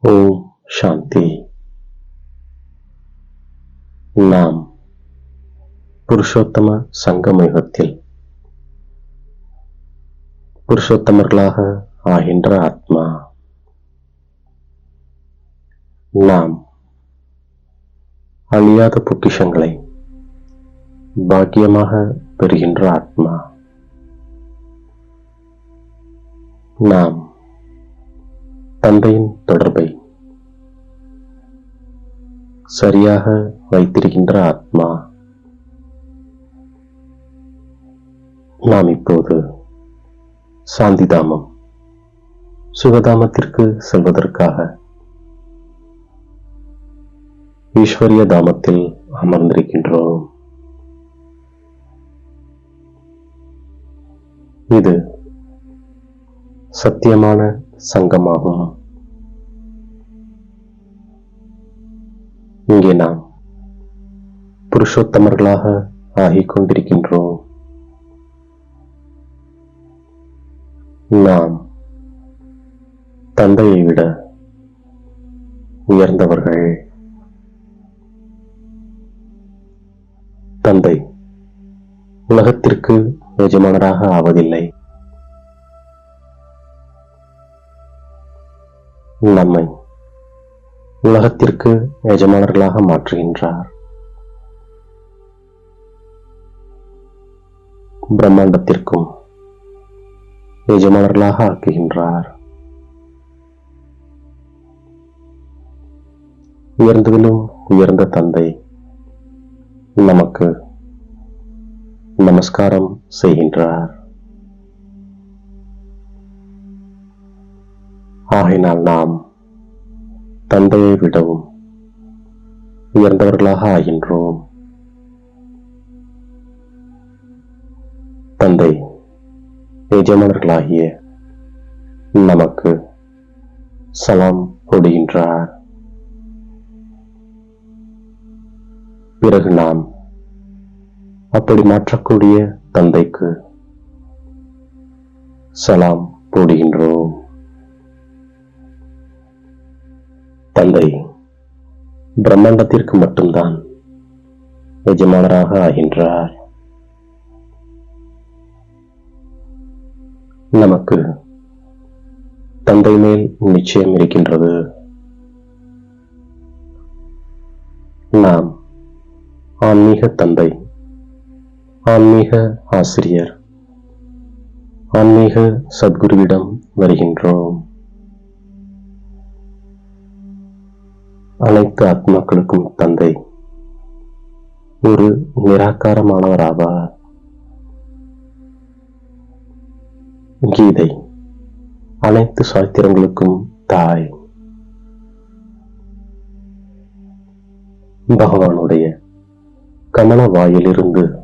ஓம் சாந்தி. நாம் புருஷோத்தம சங்கமயுகத்தில் புருஷோத்தமர்களாக ஆகின்ற ஆத்மா நாம் அழியாத பொக்கிஷங்களை பாக்கியமாக பெறுகின்ற ஆத்மா நாம் தந்தையின் தொடர்பை சரியாக வைத்திருக்கின்ற ஆத்மா நாம் இப்போது சாந்திதாமம் சுகதாமத்திற்கு செல்வதற்காக ஈஸ்வரிய தாமத்தில் அமர்ந்திருக்கின்றோம். இது சத்தியமான சங்கமாகும். இங்கே நாம் புருஷோத்தமர்களாக ஆகிக் கொண்டிருக்கின்றோம். நாம் தந்தையை விட உயர்ந்தவர்கள். தந்தை உலகத்திற்கு எஜமானராக ஆவதில்லை. நம்மை உலகத்திற்கு எஜமானர்களாக மாற்றுகின்றார். பிரம்மாண்டத்திற்கும் எஜமானர்களாக ஆக்குகின்றார். உயர்ந்ததிலும் உயர்ந்த தந்தை நமக்கு நமஸ்காரம் செய்கின்றார். ஆகினால் நாம் தந்தையை விடவும் உயர்ந்தவர்களாக ஆகின்றோம். தந்தை எஜமானர்களாகிய நமக்கு சலாம் போடுகின்றார். பிறகு நாம் அப்படி மாற்றக்கூடிய தந்தைக்கு சலாம் போடுகின்றோம். தந்தை பிரம்மாண்டத்திற்கு மட்டும்தான் எஜமானராக ஆகின்றார். நமக்கு தந்தை மேல் நிச்சயம் இருக்கின்றது. நாம் ஆன்மீக தந்தை ஆன்மீக ஆசிரியர் ஆன்மீக சத்குருவிடம் வருகின்றோம். அனைத்து ஆத்மாக்களுக்கும் தந்தை. ஒரு நிராகாரமானவராவார் கீதை. அனைத்து சாத்திரங்களுக்கும் தாய். பகவானுடைய கமல வாயிலிருந்து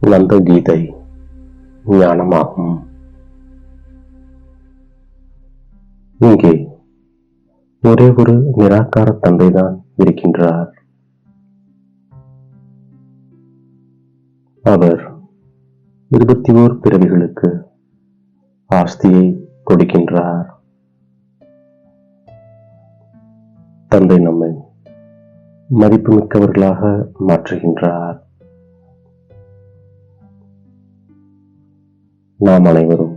வந்த கீதை ஞானமாகும். இங்கே ஒரே ஒரு நிராகார தந்தைதான் இருக்கின்றார். அவர் இருபத்தி ஓர் பிறவிகளுக்கு ஆஸ்தியை கொடுக்கின்றார். தந்தை நம்மை மதிப்புமிக்கவர்களாக மாற்றுகின்றார். நாம் அனைவரும்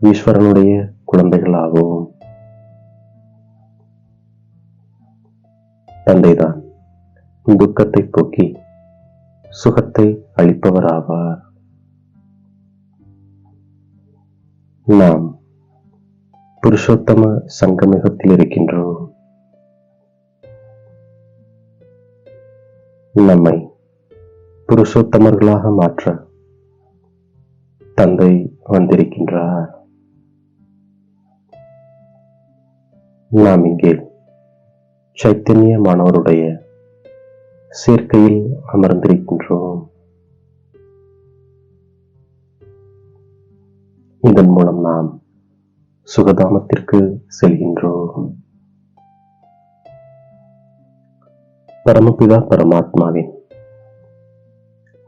ஈஸ்வரனுடைய குழந்தைகளாகவும் தந்தைதான் துக்கத்தை போக்கி சுகத்தை அளிப்பவராவார். நாம் புருஷோத்தம சங்கமிகத்தில் இருக்கின்றோம். நம்மை புருஷோத்தமர்களாக மாற்ற தந்தை வந்திருக்கின்றார். நாம் இங்கே சைத்தன்யமானவருடைய சேர்க்கையில் அமர்ந்திருக்கின்றோம். இதன் மூலம் நாம் சுகதாமத்திற்கு செல்கின்றோம். பரமபிதா பரமாத்மாவின்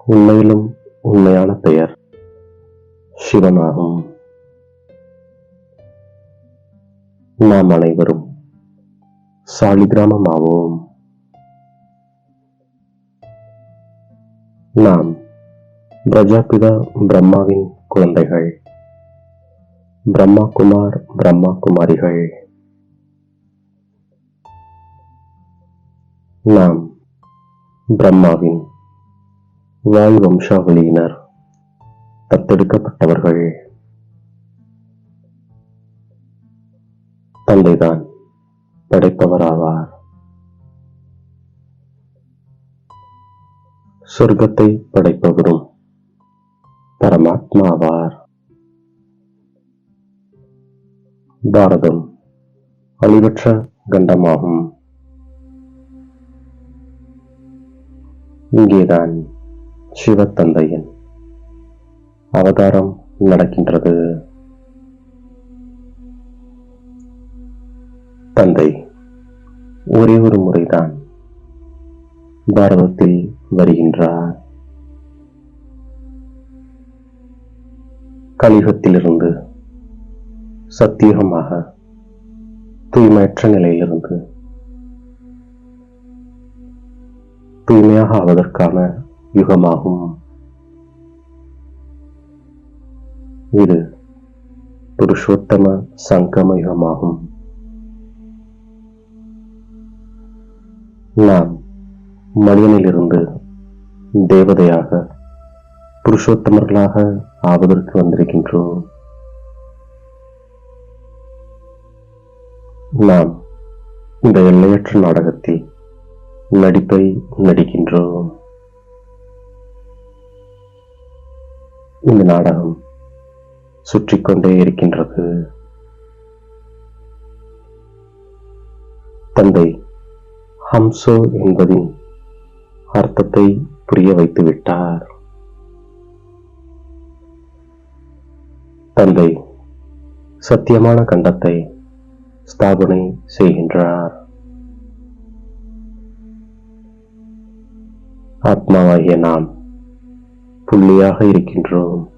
உண்மையிலும் உண்மையான பெயர் சிவனாகும். நாம் அனைவரும் சாலிகிராமமாவோம். நாம் பிரஜாபிதா பிரம்மாவின் குழந்தைகள் பிரம்மா குமார் பிரம்மா குமாரிகள் நாம் பிரம்மாவின் வாய் வம்சாவளியினர் தத்தெடுக்கப்பட்டவர்கள். தந்தைதான் படைத்தவராவார். சொர்க்கத்தை படைப்பவரும் பரமாத்மாவார். பாரதம் அழிவற்ற கண்டமாகும். இங்கேதான் சிவத்தந்தையின் அவதாரம் நடக்கின்றது. தந்தை ஒரே ஒரு முறைதான் பாரதத்தில் வருகின்றார். கலிகத்திலிருந்து சத்தியகமாக தூய்மையற்ற நிலையிலிருந்து தூய்மையாக ஆவதற்கான யுகமாகும். இது புருஷோத்தம சங்கம யுகமாகும். நாம் மனிதனிலிருந்து தேவதையாக புருஷோத்தமர்களாக ஆவதற்கு வந்திருக்கின்றோம். நாம் இந்த எல்லையற்ற நாடகத்தில் நடிப்பை நடிக்கின்றோம். இந்த நாடகம் சுற்றிக் கொண்டே இருக்கின்றது. தந்தை ஹம்சோ என்பதின் அர்த்தத்தை புரிய வைத்து விட்டார். தந்தை சத்தியமான கண்டத்தை ஸ்தாபனை செய்கின்றார். ஆத்மாவாகிய நாம் புள்ளியாக இருக்கின்றோம்.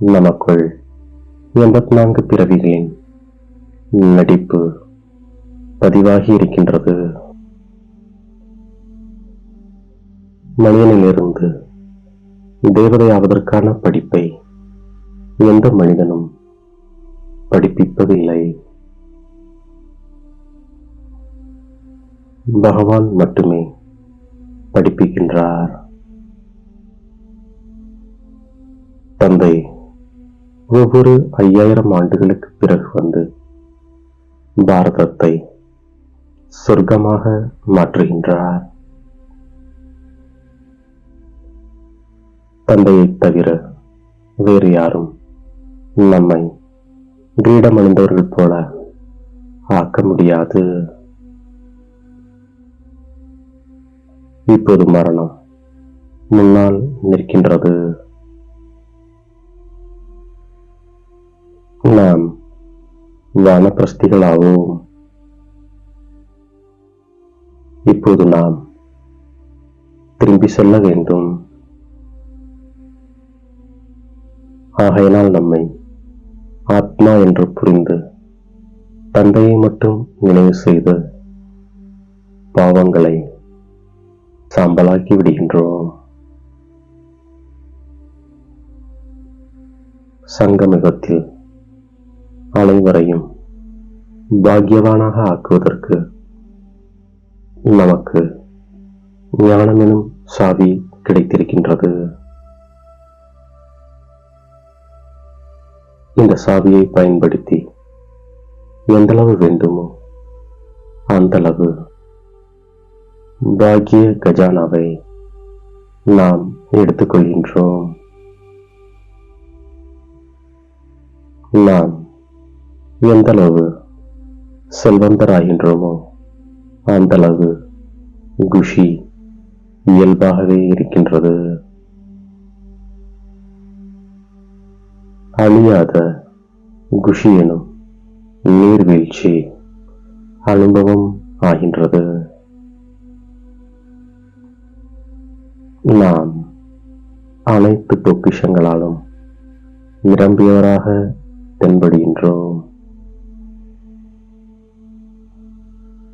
நமக்குள் எண்பத்தி நான்கு பிறவிகளின் நடிப்பு பதிவாகி இருக்கின்றது. மனிதனிலிருந்து தேவதையாவதற்கான படிப்பை எந்த மனிதனும் படிப்பிப்பதில்லை. பகவான் மட்டுமே படிப்பிக்கின்றார். தந்தை ஒவ்வொரு ஐயாயிரம் ஆண்டுகளுக்கு பிறகு வந்து பாரதத்தை சொர்க்கமாக மாற்றுகின்றார். தந்தையைத் தவிர வேறு யாரும் நம்மை கிரீடமடைந்தவர்கள் போல ஆக்க முடியாது. இப்போது மரணம் முன்னால் நிற்கின்றது. நாம் வானப்பிரஸ்திகளாவோம். இப்போது நாம் திரும்பி செல்ல வேண்டும். ஆகையினால் நம்மை ஆத்மா என்று புரிந்து தந்தையை மட்டும் நினைவு செய்து பாவங்களை சாம்பலாக்கி விடுகின்றோம். சங்கமிகத்தில் அனைவரையும் பாக்கியவானாக ஆக்குவதற்கு நமக்கு ஞானம் எனும் சாவி கிடைத்திருக்கின்றது. இந்த சாவியை பயன்படுத்தி எந்தளவு வேண்டுமோ அந்தளவு பாக்கிய கஜானாவை நாம் எடுத்துக்கொள்கின்றோம். நாம் எந்தளவு செல்வந்தராகின்றோமோ அந்தளவு குஷி இயல்பாகவே இருக்கின்றது. அழியாத குஷி எனும் நீர்வீழ்ச்சி அனுபவம் ஆகின்றது. நாம் அனைத்து பொக்கிஷங்களாலும் நிரம்பியவராக தென்படுகின்றோம்.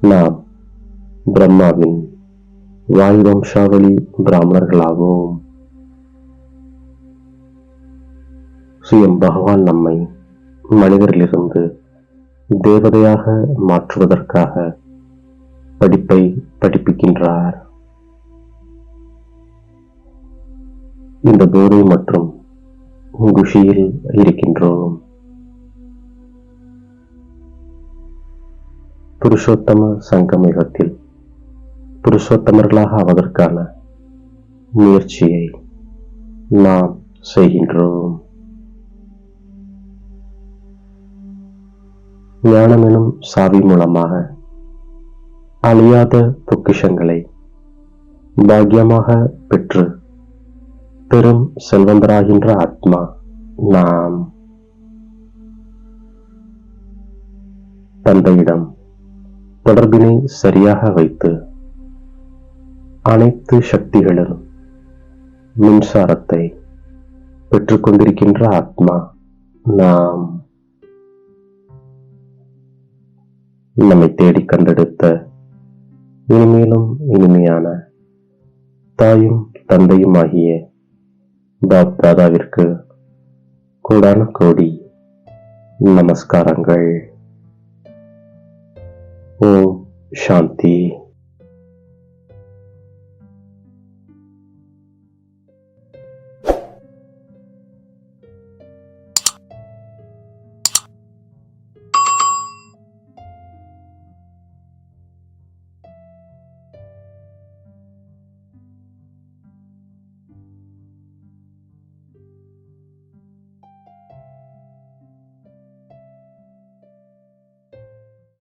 நாம் பிரம்மாவின் வாயு வம்சாவளி பிராமணர்களாகவும் சுயம் பகவான் நம்மை மனிதரிலிருந்து தேவதையாக மாற்றுவதற்காக படிப்பை படிப்பிக்கின்றார். இந்த போதை மற்றும் குஷியில் இருக்கின்றோம். புருஷோத்தம சங்கமயத்தில் புருஷோத்தமர்களாக ஆவதற்கான முயற்சியை நாம் செய்கின்றோம். ஞானம் எனும் சாவி மூலமாக அழியாத பொக்கிஷங்களை பாக்கியமாக பெற்று பெரும் செல்வந்தராகின்ற ஆத்மா நாம். தந்தையிடம் தொடர்பினை சரியாக வைத்து அனைத்து சக்திகளும் மின்சாரத்தை பெற்றுக்கொண்டிருக்கின்ற ஆத்மா நாம். நம்மை தேடி கண்டெடுத்த இனிமேலும் இனிமையான தாயும் தந்தையும் ஆகிய பாப் தாதாவிற்கு கோடான கோடி நமஸ்காரங்கள். ஓம் சாந்தி.